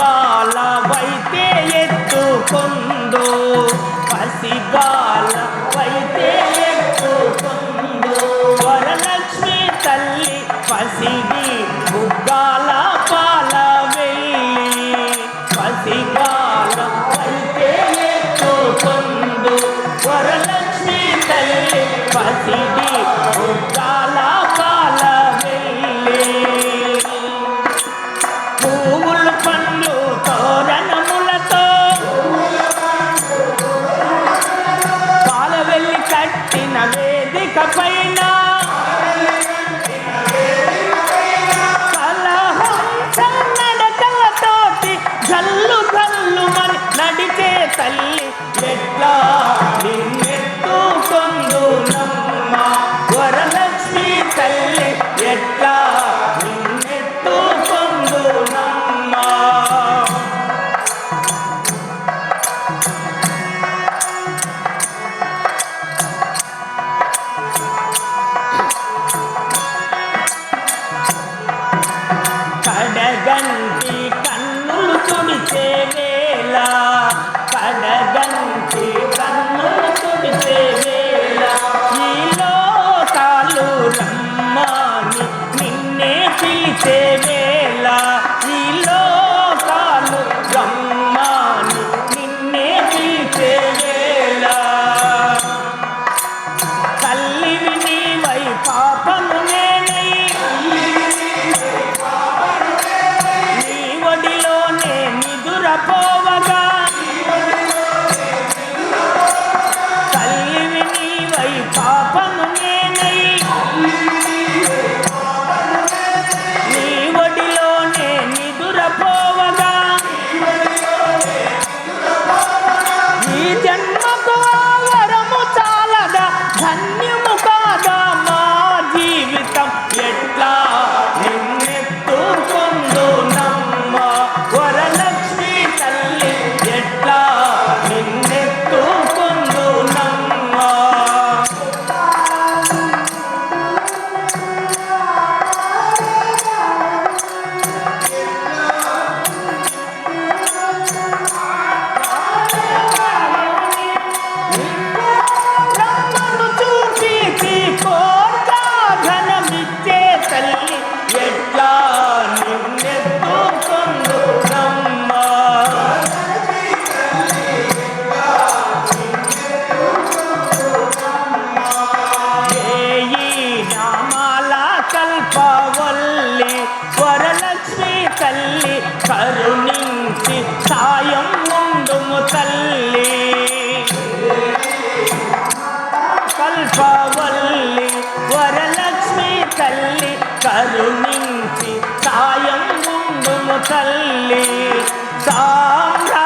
పసిబాలవైతే ఎత్తుకొందో పసిబాలవైతే కడగంటి కన్నులు తుడిచే వేళ కడగంటి కన్నులు తుడిచే వేళ ఈలో తాలు రమ్మా. ಸೇವೆ కరుణించి సాయం తల్లి సామ్ర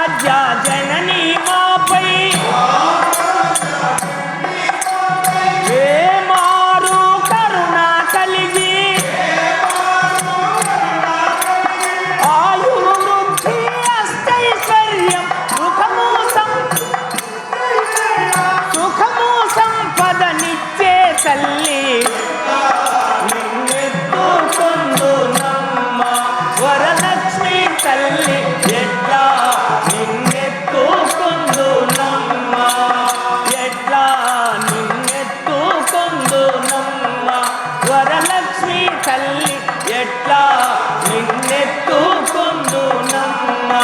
నిన్నెత్తుకొందునన్నా